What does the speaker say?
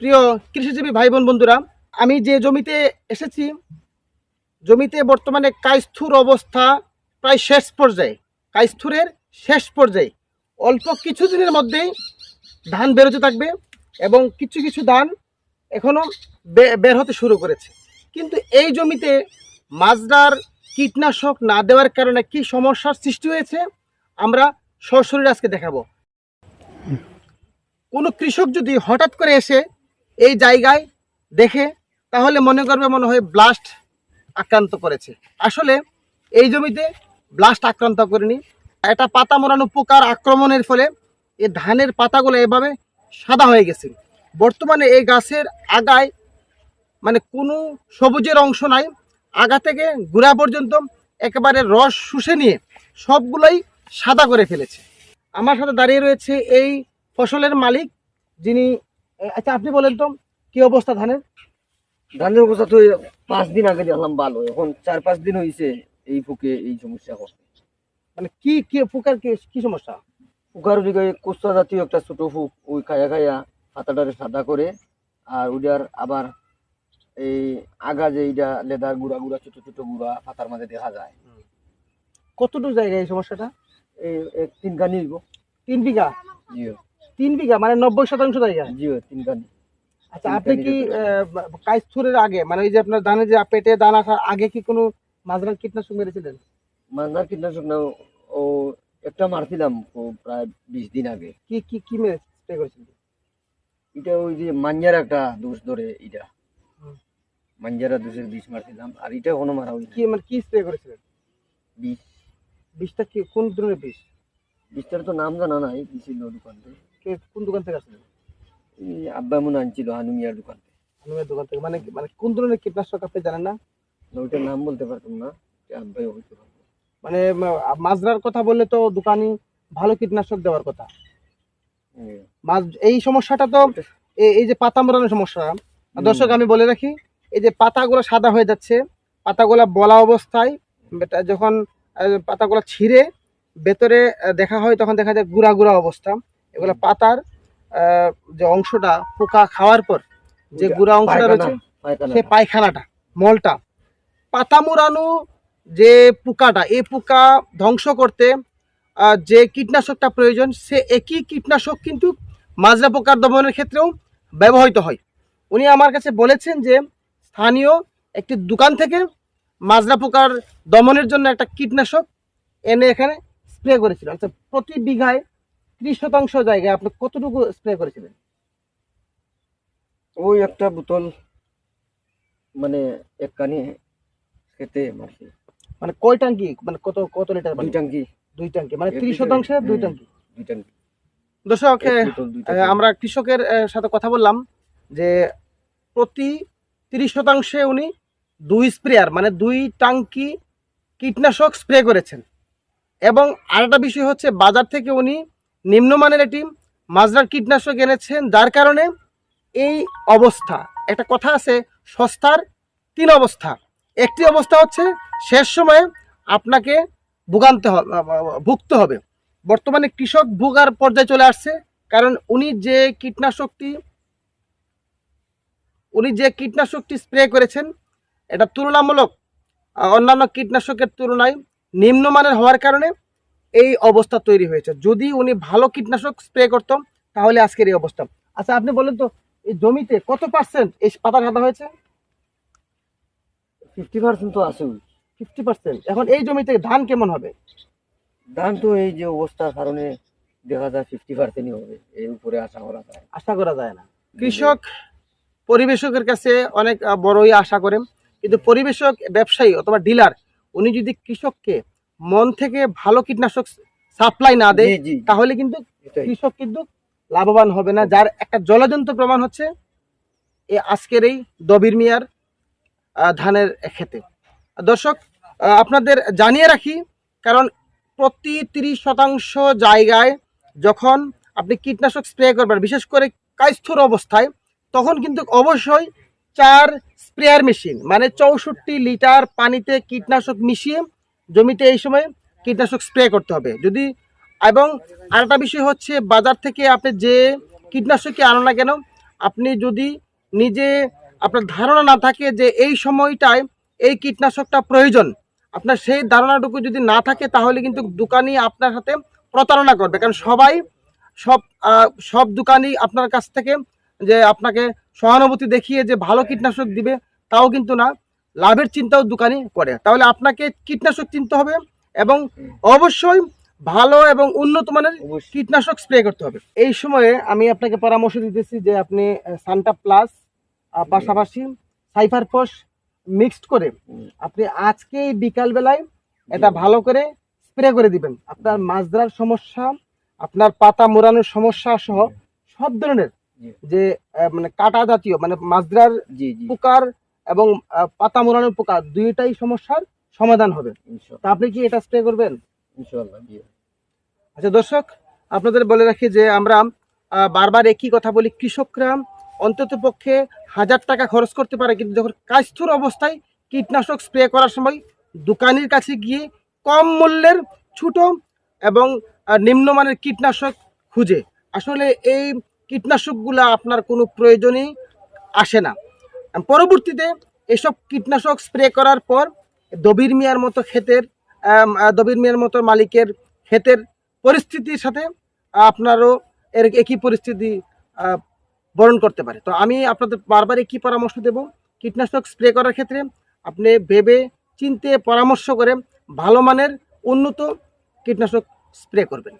প্রিয় কৃষিজীবী ভাই বোন বন্ধুরা, আমি যে জমিতে এসেছি, জমিতে বর্তমানে কাইস্থুর অবস্থা প্রায় শেষ পর্যায়ে, কাইস্থুরের শেষ পর্যায়ে। অল্প কিছুদিনের মধ্যেই ধান বেরোতে থাকবে এবং কিছু কিছু ধান এখনও বের হতে শুরু করেছে। কিন্তু এই জমিতে মাজরার কীটনাশক না দেওয়ার কারণে কি সমস্যার সৃষ্টি হয়েছে, আমরা সরাসরি আজকে দেখাবো। কোনো কৃষক যদি হঠাৎ করে এসে এই জায়গায় দেখে তাহলে মনে করবে মনে হয় ব্লাস্ট আক্রান্ত করেছে। আসলে এই জমিতে ব্লাস্ট আক্রান্ত করেনি। এটা পাতা মোড়ানো পোকার আক্রমণের ফলে এই ধানের পাতাগুলো এভাবে সাদা হয়ে গেছে। বর্তমানে এই গাছের আগায় মানে কোনো সবুজের অংশ নাই। আগা থেকে গুড়া পর্যন্ত একেবারে রস শুষে নিয়ে সবগুলোই সাদা করে ফেলেছে। আমার সাথে দাঁড়িয়ে রয়েছে এই ফসলের মালিক যিনি এ, আচ্ছা আপনি বলেন তো কি অবস্থা ধানের? ধানের অবস্থা তো পাঁচ দিন আগে দেখলাম ভালো এখন চার পাঁচ দিন হয়েছে এই ফুকে এই সমস্যা করতে মানে কি কি পোকার কি কি সমস্যা? ফুকার দিকে কোস্তা জাতীয় একটা ছোট ফুক ওই খায়া খায়া পাতাটারে সাদা করে আর ওইটার আবার এই আগা যে এইটা লেদার গুড়া গুড়া ছোট ছোট গুড়া পাতার মাঝে দেখা যায়। কতটুকু জায়গায় এই সমস্যাটা? এই এক তিন হইব। তিন বিঘা? জিও তিন বিঘা মানে নব্বই শতাংশ জায়গা? জিও তিন কানি আচ্ছা আপনি কি জায়গা। কাইস্থুরের আগে মানে ওই যে আপনার ধানের যে পেটে দান আসার আগে কি কোনো মাজরার কীটনাশক মেরেছিলেন? মান্দার কীটনাশক না ও একটা মারছিলাম ও প্রায় বিশ দিন আগে। কি কি কি মেরে স্প্রে করেছিলেন এটা ওই যে মাঞ্জার একটা দোষ ধরে এটা। মাঞ্জারা দোষের বিষ মারছিলাম আর এটা কোনো মারা হয়নি। কি মানে কি স্প্রে করেছিলেন? বিষ। বিষটা কি কোন ধরনের বিষ? বিষটার তো নাম জানা নাই ছিল দোকান থেকে কে কোন দোকান থেকে আসলেন এই আব্বা মনে আনছিল হানুমিয়ার দোকান থেকে। আনুমের দোকান থেকে মানে মানে কোন ধরনের কীটনাশক আপনি জানেন না? ওইটার নাম বলতে পারতাম না আব্বাই হইতে পারব মানে মাজরার কথা বললে তো দোকানি ভালো কীটনাশক দেওয়ার কথা। এই সমস্যাটা তো এই- যে পাতা মোড়ানোর সমস্যা দর্শক আমি বলে রাখি এই যে পাতাগুলো সাদা হয়ে যাচ্ছে পাতাগুলো বলা অবস্থায় যখন পাতাগুলো ছিঁড়ে ভেতরে দেখা হয় তখন দেখা যায় গুড়া গুড়া অবস্থা। এগুলো পাতার যে অংশটা পোকা খাওয়ার পর যে গুড়া অংশটা রয়েছে সে পায়খানাটা মলটা। পাতা মুড়ানো যে পোকাটা এই পোকা ধ্বংস করতে যে কীটনাশকটা প্রয়োজন সে একই কীটনাশক কিন্তু মাজরা পোকার দমনের ক্ষেত্রেও ব্যবহৃত হয়। উনি আমার কাছে বলেছেন যে স্থানীয় একটি দোকান থেকে মাজরা পোকার দমনের জন্য একটা কীটনাশক এনে এখানে স্প্রে করেছিল। আচ্ছা প্রতি বিঘায় ত্রিশ শতাংশ জায়গায় আপনি কতটুকু স্প্রে করেছিলেন? ওই একটা বোতল মানে এক কানি খেতে মারছি। মানে কয় টাঙ্কি মানে কত কত লিটার দুই টাঙ্কি দুই টাঙ্কি মানে ত্রিশ শতাংশে দুই। টাঙ্কি দুই টাঙ্কি দর্শক। আমরা কৃষকের সাথে কথা বললাম যে প্রতি তিরিশ শতাংশে উনি দুই স্প্রেয়ার মানে দুই টাঙ্কি কীটনাশক স্প্রে করেছেন। এবং আরেকটা বিষয় হচ্ছে বাজার থেকে উনি নিম্নমানের একটি মাজরার কীটনাশক এনেছেন, যার কারণে এই অবস্থা। একটা কথা আছে, সস্তার তিন অবস্থা। একটি অবস্থা হচ্ছে, শেষ সময়ে আপনাকে ভোগান্তে হবে ভুগতে হবে। বর্তমানে কৃষক ভোগার পর্যায়ে চলে আসছে, কারণ উনি যে কীটনাশকটি, উনি যে কীটনাশকটি স্প্রে করেছেন, এটা তুলনামূলক অন্যান্য কীটনাশকের তুলনায় নিম্নমানের হওয়ার কারণে এই অবস্থা তৈরি হয়েছে। যদি উনি ভালো কীটনাশক স্প্রে করতো তাহলে আজকের এই অবস্থা। আচ্ছা আপনি বলেন তো এই জমিতে কত পার্সেন্ট এই পাতা সাদা হয়েছে? ফিফটি পার্সেন্ট তো আছে ফিফটি পার্সেন্ট এখন এই জমিতে ধান কেমন হবে? ধান তো এই যে অবস্থার কারণে দেখা যায় ফিফটি পার্সেন্টই হবে এর উপরে আশা করা যায়। আশা করা যায় না। কৃষক পরিবেশকের কাছে অনেক বড়ই আশা করেন। কিন্তু পরিবেশক ব্যবসায়ী অথবা ডিলার উনি যদি কৃষককে মন থেকে ভালো কীটনাশক সাপ্লাই না দেয় তাহলে কিন্তু কৃষক কিন্তু লাভবান হবে না। যার একটা জলজন্ত প্রমাণ হচ্ছে এই আজকের এই দবির মিয়ার ধানের ক্ষেতে। দর্শক আপনাদের জানিয়ে রাখি কারণ প্রতি তিরিশ শতাংশ জায়গায় যখন আপনি কীটনাশক স্প্রে করবেন বিশেষ করে কায়স্থর অবস্থায় তখন কিন্তু অবশ্যই চার স্প্রেয়ার মেশিন মানে চৌষট্টি লিটার পানিতে কীটনাশক মিশিয়ে জমিতে এই সময় কীটনাশক স্প্রে করতে হবে। যদি, এবং আরেকটা বিষয় হচ্ছে বাজার থেকে আপনি যে কীটনাশকই আনো না কেন, আপনি যদি নিজে আপনার ধারণা না থাকে যে এই সময়টায় এই কীটনাশকটা প্রয়োজন, আপনার সেই ধারণাটুকু যদি না থাকে তাহলে কিন্তু দোকানি আপনার সাথে প্রতারণা করবে। কারণ সবাই সব সব দোকানি আপনার কাছ থেকে যে আপনাকে সহানুভূতি দেখিয়ে যে ভালো কীটনাশক দিবে, তাও কিন্তু না। লাভের চিন্তাও দোকানি করে। তাহলে আপনাকে কীটনাশক চিনতে হবে এবং অবশ্যই ভালো এবং উন্নত মানের কীটনাশক স্প্রে করতে হবে। এই সময়ে আমি আপনাকে পরামর্শ দিতেছি যে আপনি সান্টা প্লাস পাশাপাশি সাইফার ফস মিক্সড করে আপনি আজকে বিকালবেলায় এটা ভালো করে স্প্রে করে দিবেন। আপনার মাছ ধরার সমস্যা আপনার পাতা মোড়ানোর সমস্যা সহ সব ধরনের যে মানে কাটা জাতীয় মানে মাছ ধরার পোকার এবং পাতা মোড়ানোর পোকা দুইটাই সমস্যার সমাধান হবে। তা আপনি কি এটা স্প্রে করবেন? আচ্ছা দর্শক আপনাদের বলে রাখি যে আমরা বারবার একই কথা বলি কৃষকরা অন্তত পক্ষে হাজার টাকা খরচ করতে পারে কিন্তু যখন কাস্থুর অবস্থায় কীটনাশক স্প্রে করার সময় দোকানের কাছে গিয়ে কম মূল্যের ছোট এবং নিম্নমানের কীটনাশক খুঁজে। আসলে এই কীটনাশকগুলো আপনার কোনো প্রয়োজনই আসে না। পরবর্তীতে এসব কীটনাশক স্প্রে করার পর দবির মিয়ার মতো ক্ষেতের দবির মিয়ার মতো মালিকের ক্ষেতের পরিস্থিতির সাথে আপনারও এর একই পরিস্থিতি বরণ করতে পারে। তো আমি আপনাদের বারবার একই পরামর্শ দেব? কীটনাশক স্প্রে করার ক্ষেত্রে আপনি ভেবে চিনতে পরামর্শ করে ভালো মানের উন্নত কীটনাশক স্প্রে করবেন।